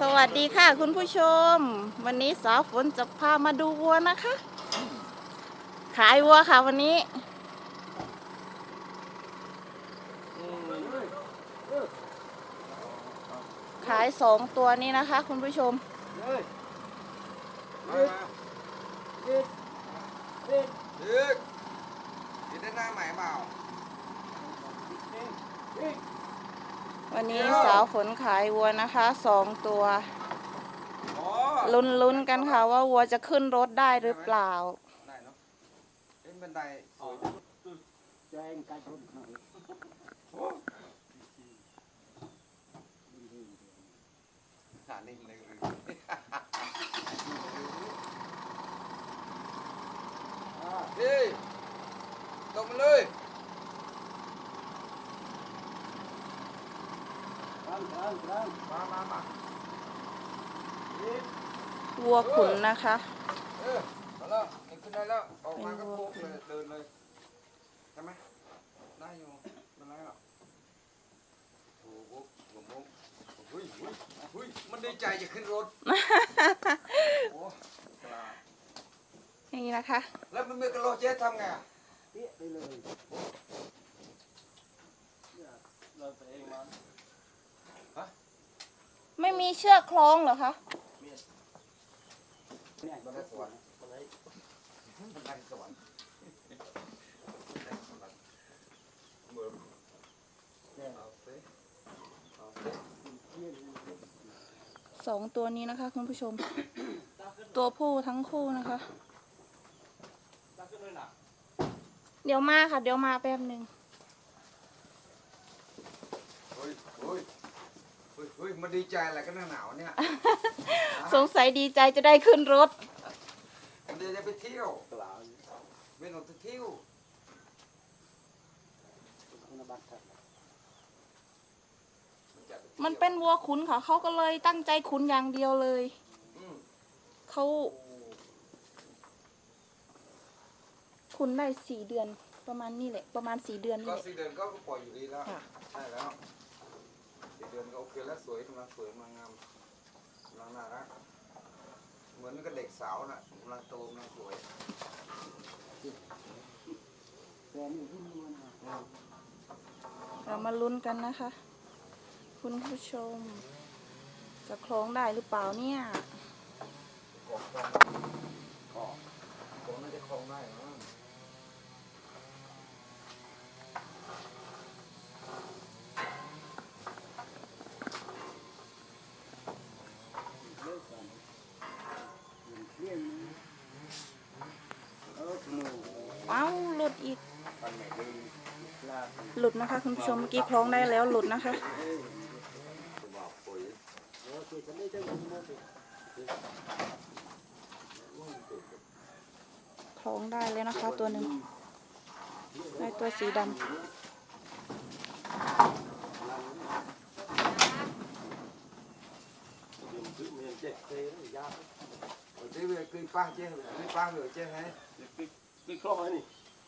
สวัสดีค่ะคุณผู้ชม วันนี้สาวฝนจะพามาดูวัวนะคะ ขายวัวค่ะวันนี้ ขายสองตัวนี้นะคะ คุณผู้ชมยึดยึดได้หน้าใหม่เปล่า วันนี้สาวฝนขายวัวนะคะสองตัวอ๋อลุ้นลุ้นๆกันค่ะว่าวัวจะขึ้นรถได้หรือเปล่าได้เนาะเป็นบันไดสวยแจ้งการชนหน่อยโอ้หานิ่งเลยเฮ้ยตรงมาเลย ครั้งครั้งครั้ง มามามา วัวขุนนะคะเออมาแล้วขึ้นได้แล้ว ออกมาก็โป๊กเลยเดินเลยใช่ไหมได้อยู่ไม่เป็นไรหรอกโอ้โหหัวมุกเฮ้ยเฮ้ยเฮ้ยมันดีใจจะขึ้นรถโอ้กล้านี่นะคะ แล้วมันมีกระโลเจ๊ทำไงอะเปี้ยไปเลยเราไปเองมาไม่มีเชือกคล้องเหรอคะ เนี่ยมันได้สวรรค์อะไรมันได้สวรรค์มันได้สวรรค์เหมือนเนี่ยเอาสิเอาสิเปี้ยสองตัวนี้นะคะคุณผู้ชม ตัวผู้ทั้งคู่นะคะ เดี๋ยวมาค่ะ เดี๋ยวมาแป๊บหนึ่งเฮ้ย เฮ้ยเฮ้ยเฮ้ยมันดีใจอะไรกันหน้าหนาวเนี่ยสงสัยดีใจจะได้ขึ้นรถ มันจะไปเที่ยวกล่าวเป็นออกไปเที่ยวคุณบัตรครับมันจะไที่ยวมันเป็นวัวขุนค่ะเขาก็เลยตั้งใจขุนอย่างเดียวเลยอืมเขาโอ้ขุนได้สี่เดือนประมาณนี้แหละ ประมาณสี่เดือนนี่ก็แหละสี่เดือนก็ปล่อยอยู่ดีแล้วค่ะใช่แล้วสี่ เดือนก็โอเคแล้วสวยกำลังสวยกำลังงามกำลังน่ารักเหมือนกับเด็กสาวน่ะกำลังโตกำลังสวยแต่นี่ที่มันเรามาลุ้นกันนะคะ คุณผู้ชม จะคล้องได้หรือเปล่าเนี่ยกองคลองกองกองน่าจะคลองได้มั้ง เลิกกันเปี้ยเออหนู เอ้าหลุด อีก หลุดนะคะคุณผู้ชมเมื่อกี้คล้องได้แล้วหลุดนะคะคล้องได้แล้วนะคะตัวหนึ่งได้ตัวสีดำเจ็บเตะยา ở đây về cây pa chứ cây pa rồi chứ hay คือคล้องนี่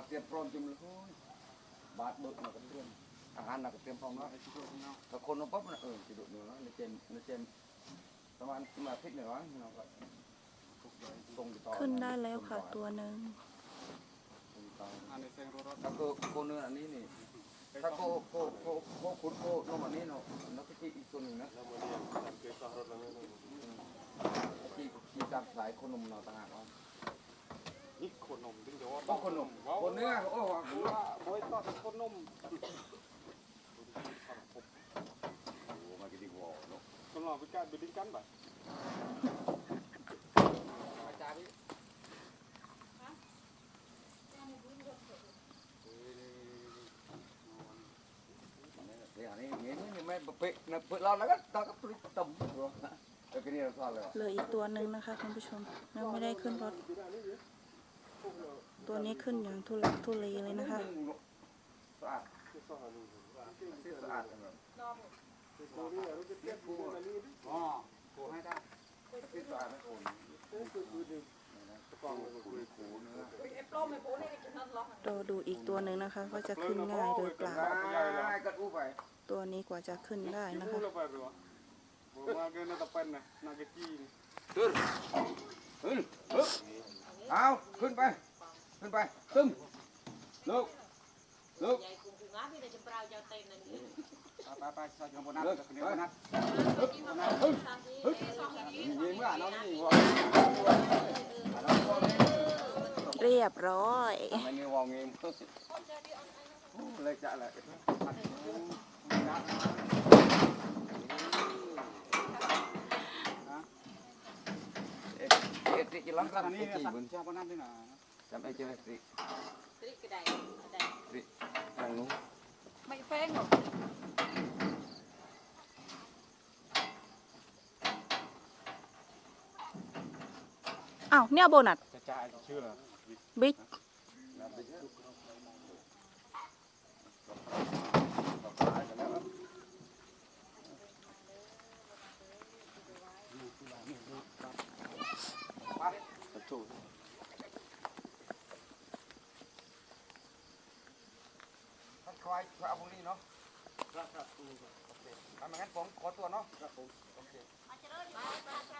nó tiêm prom chùm thôi bát bớt nó cũng tiêm thằng ăn nó cũng tiêm prom nó nó con nó bóp nó ừ chỉ độ nữa nó trên nó trên ประมาณมาพริกหน่อยมั้งเราก็ตรงต่อขึ้นได้แล้วค่ะตัวหนึ่งถ้าโคโคเนื้ออันนี้นี่ถ้าโคโคโคโคขุนโคนมอันนี้เนาะแล้วก็ที่อีกตัวหนึ่งนะที่ที่จับสายโคนมเนาะต่างหากเอานี่ขนมถึงจะ ว่าต้องโคนมโคนเนื้อโอ้โหหรือว่าโอ้ยต้องเป็นขนมมากินดีกว่าเนาะคนเราไปการไปดิ้งกันแบบอาจารย์ไม่เป๊ะนะเปิดเราแล้วก็ตาก็ปริตมแล้วก็นี่เราทอดเลยเหลืออีกตัวหนึ่งนะคะคุณผู้ชมยังไม่ได้ขึ้นรถ ตัวนี้ขึ้นอย่างทุลักทุเลเลยนะคะสะอาดสะอาดอ๋อปูให้ได้ที่สะอาดไม่ปูกองคุยปูเนื้อรอดูอีกตัวหนึ่งนะคะว่าจะขึ้นง่ายหรือเปล่าได้ก็อู้ไปตัวนี้กว่าจะขึ้นได้นะรู้คะแล้ว ไปหรือวะบอกว่าเกินน่าจะเป็นนะนากะจีนขึ้นขึ้นฮึบเอาขึ้นไป ขึ้นไป ตึ้มลุกลุก Vậy cùng cùng áp đi để cho bao giao tên này nữa. ไปไปใส่กระบอกนัดกระเดียวนัดฮึบฮึบฮึบยิงเมื่อน้องนี่วอเรียบร้อยไม่นี่วอเงี้ยเลยจะเลยเอ็ดติจะล้างกันนี่จีบุญชาบนัดนี่นะจำไอ้เจ้าสิ Cái cái này, cái này. ทางนู้น Mày phê ngọc. อ้าวเนี่ยโบนัสจะจ่ายชื่ออะไรบิ๊ก ท่านคอาพระบุรีเนาะครับครับถ้าไม่งั้นผมขอตัวเนาะครับผมโอเคใครซัก